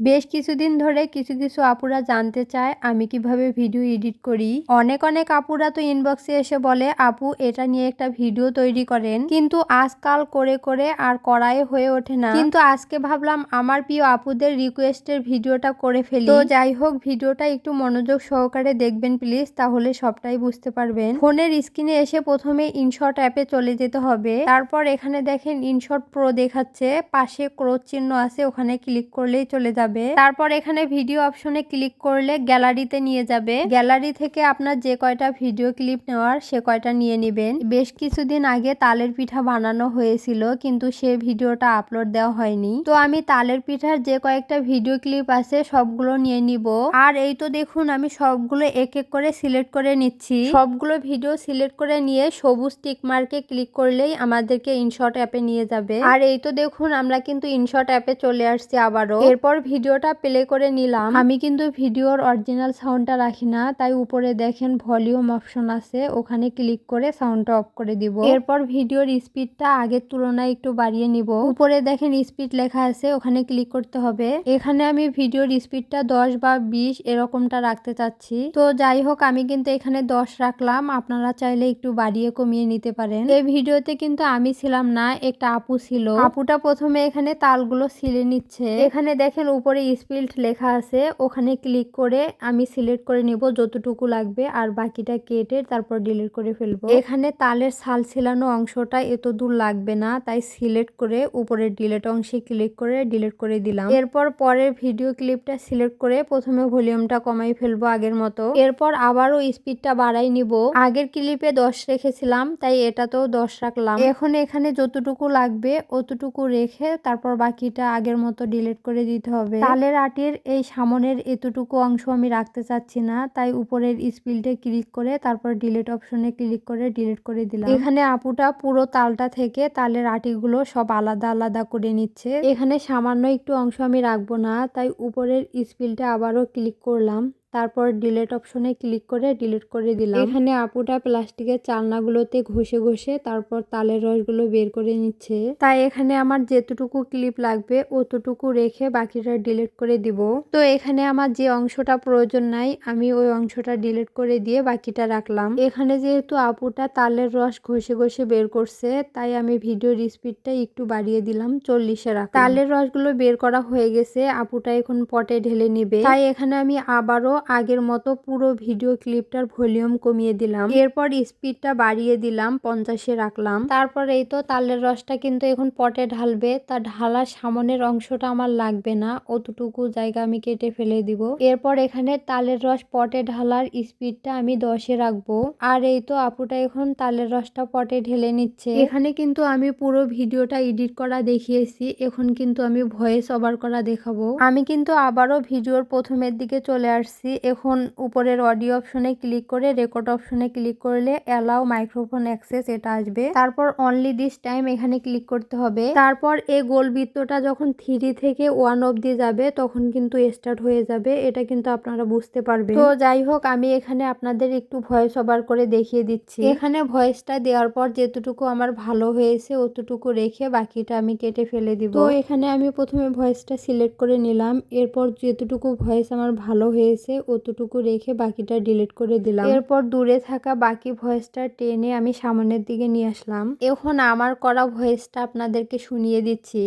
বেশ কিছুদিন ধরে কিছু কিছু আপুরা জানতে চায়, আমি কীভাবে ভিডিও এডিট করি। অনেক অনেক আপুরা তো ইনবক্সে এসে বলে, আপু, এটা নিয়ে একটা ভিডিও তৈরি করেন। কিন্তু আজকাল করে করে আর করাই হয়ে ওঠে না। কিন্তু আজকে ভাবলাম, আমার প্রিয় আপুদের রিকোয়েস্টের ভিডিওটা করে ফেলি। তো যাই হোক, ভিডিওটা একটু মনোযোগ সহকারে দেখবেন প্লিজ তাহলে সবটাই বুঝতে পারবেন। ফোনের স্ক্রিনে এসে প্রথমে ইনশট অ্যাপে চলে যেতে হবে। তারপর এখানে দেখেন ইনশট প্রো দেখাচ্ছে, পাশে ক্রোচ চিহ্ন আছে, ওখানে ক্লিক করলেই চলে যাবে। যাবে। তারপর এখানে ভিডিও অপশনে ক্লিক করলে গ্যালারিতে নিয়ে যাবে। গ্যালারি থেকে আপনার যে কয়টা ভিডিও ক্লিপ নেওয়ার, সে কয়টা নিয়ে নেবেন। বেশ কিছুদিন আগে তালের পিঠা বানানো হয়েছিল, কিন্তু সে ভিডিওটা আপলোড দেওয়া হয়নি। তো আমি তালের পিঠার যে কয়েকটা ভিডিও ক্লিপ আছে, সবগুলো নিয়ে নিব। আর এই তো দেখুন, আমি সবগুলো এক এক করে সিলেক্ট করে নিচ্ছি। সবগুলো ভিডিও সিলেক্ট করে নিয়ে সবুজ টিক মার্কে ক্লিক করলেই আমাদেরকে ইনশট অ্যাপে নিয়ে যাবে। আর এই তো দেখুন, আমরা কিন্তু ইনশট অ্যাপে চলে আসছি আবারও। এরপর ভিডিওটা প্লে করে নিলাম। আমি কিন্তু ভিডিওর অরিজিনাল সাউন্ডটা রাখি না তাই উপরে দেখেন ভলিউম অপশন আছে ওখানে ক্লিক করে সাউন্ডটা অফ করে দিব। এরপর ভিডিওর স্পিডটা আগের তুলনায় একটু বাড়িয়ে নিব। উপরে দেখেন স্পিড লেখা আছে ওখানে ক্লিক করতে হবে। এখানে আমি ভিডিওর স্পিডটা দশ বা বিশ এরকমটা রাখতে চাচ্ছি। তো যাই হোক আমি কিন্তু এখানে দশ রাখলাম আপনারা চাইলে একটু বাড়িয়ে কমিয়ে নিতে পারেন। এই ভিডিওতে কিন্তু আমি ছিলাম না একটা আপু ছিল। আপুটা প্রথমে এখানে তালগুলো ছিলে নিচ্ছে। এখানে দেখেন উপরে স্পিল্ট লেখা আছে, ওখানে ক্লিক করে আমি সিলেক্ট করে নিব যতটুকু লাগবে আর বাকিটা কেটে তারপর ডিলিট করে ফেলব। এখানে তালের সাল ছিলানো অংশটা এত দূর লাগবে না, তাই সিলেক্ট করে উপরে ডিলেট অংশে ক্লিক করে ডিলিট করে দিলাম। এরপর পরের ভিডিও ক্লিপটা সিলেক্ট করে প্রথমে ভলিউমটা কমাই ফেলব আগের মতো। এরপর আবারও স্পিডটা বাড়াই নিব। আগের ক্লিপে দশ রেখেছিলাম, তাই এটাতেও দশ রাখলাম। এখন এখানে যতটুকু লাগবে অতটুকু রেখে তারপর বাকিটা আগের মতো ডিলিট করে দিতে হবে। তালের আটির এই সামনের এতটুকু অংশ আমি রাখতে চাচ্ছি না, তাই উপরের স্পিলটে ক্লিক করে, তারপর ডিলিট অপশনে ক্লিক করে ডিলিট করে দিলাম। এখানে আপুটা পুরো তালটা থেকে তালের আটিগুলো সব আলাদা আলাদা করে নিচ্ছে। এখানে সামান্য একটু অংশ আমি রাখব না, তাই উপরের স্পিলটা আবারও ক্লিক করলাম। তারপর ডিলেট অপশনে ক্লিক করে ডিলিট করে দিলাম। এখানে আপুটা প্লাস্টিকের চালনাগুলোতে ঘষে ঘষে তারপর তালের রসগুলো বের করে নিচ্ছে। তাই এখানে আমার যেতটুকু ক্লিপ লাগবে অতটুকু রেখে বাকিটা ডিলিট করে দিব। তো এখানে আমার যে অংশটা প্রয়োজন নাই আমি ওই অংশটা ডিলিট করে দিয়ে বাকিটা রাখলাম। এখানে যেহেতু আপুটা তালের রস ঘষে ঘষে বের করছে তাই আমি ভিডিওর স্পিডটা একটু বাড়িয়ে দিলাম চল্লিশে রাখ তালের রসগুলো বের করা হয়ে গেছে আপুটা এখন পটে ঢেলে নিবে। তাই এখানে আমি আবারও আগের মতো পুরো ভিডিও ক্লিপটার ভলিউম কমিয়ে দিলাম। এরপর স্পিডটা বাড়িয়ে দিলাম, পঞ্চাশে রাখলাম। তারপর এই তো তালের রসটা কিন্তু এখন পটে ঢালবে। তা ঢালার সামনের অংশটা আমার লাগবে না, অতটুকু জায়গা আমি কেটে ফেলে দিব। এরপর এখানে তালের রস পটে ঢালার স্পিডটা আমি দশে রাখব। আর এই তো আপুটা এখন তালের রসটা পটে ঢেলে নিচ্ছে। এখানে কিন্তু আমি পুরো ভিডিওটা এডিট করা দেখিয়েছি, এখন কিন্তু আমি ভয়েস ওভার করা দেখাবো। আমি কিন্তু আবারও ভিডিওর প্রথমের দিকে চলে আসছি। এখন উপরের অডিও অপশনে ক্লিক করে রেকর্ড অপশনে ক্লিক করলে অ্যালাউ মাইক্রোফোন অ্যাক্সেস এটা আসবে। তারপর অনলি দিস টাইম এখানে ক্লিক করতে হবে। তারপর এই গোল বৃত্তটা যখন থ্রি থেকে ওয়ান অবধি যাবে, তখন কিন্তু স্টার্ট হয়ে যাবে। এটা কিন্তু আপনারা বুঝতে পারবেন। তো যাই হোক, আমি এখানে আপনাদের একটু ভয়েস ওভার করে দেখিয়ে দিচ্ছি। এখানে ভয়েসটা দেওয়ার পর যেতটুকু আমার ভালো হয়েছে, অতটুকু রেখে বাকিটা আমি কেটে ফেলে দিব। তো এখানে আমি প্রথমে ভয়েসটা সিলেক্ট করে নিলাম। এরপর যেতটুকু ভয়েস আমার ভালো হয়েছে অতটুকু রেখে বাকিটা ডিলিট করে দিলাম। এরপর দূরে থাকা বাকি ভয়েসটা টেনে আমি সামনের দিকে নিয়ে আসলাম। এখন আমার করা ভয়েসটা আপনাদেরকে শুনিয়ে দিচ্ছি।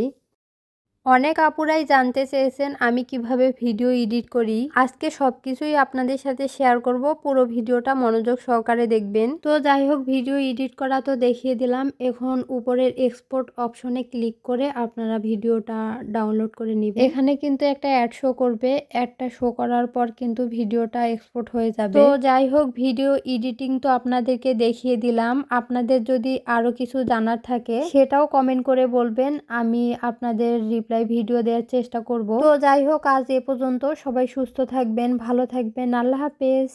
অনেক আপুরাই জানতে চেয়েছেন আমি কীভাবে ভিডিও এডিট করি। আজকে সব কিছুই আপনাদের সাথে শেয়ার করব। পুরো ভিডিওটা মনোযোগ সহকারে দেখবেন। তো যাই হোক, ভিডিও এডিট করা তো দেখিয়ে দিলাম। এখন উপরের এক্সপোর্ট অপশনে ক্লিক করে আপনারা ভিডিওটা ডাউনলোড করে নেবেন। এখানে কিন্তু একটা অ্যাড শো করবে। অ্যাডটা শো করার পর কিন্তু ভিডিওটা এক্সপোর্ট হয়ে যাবে। তো যাই হোক, ভিডিও এডিটিং তো আপনাদেরকে দেখিয়ে দিলাম। আপনাদের যদি আরও কিছু জানার থাকে, সেটাও কমেন্ট করে বলবেন। আমি আপনাদের রিপ্লাই রিপ্লাই ভিডিও দেওয়ার চেষ্টা করব। তো যাই হোক, আজ এ পর্যন্ত সবাই সুস্থ থাকবেন, ভালো থাকবেন। আল্লাহ হাফেজ।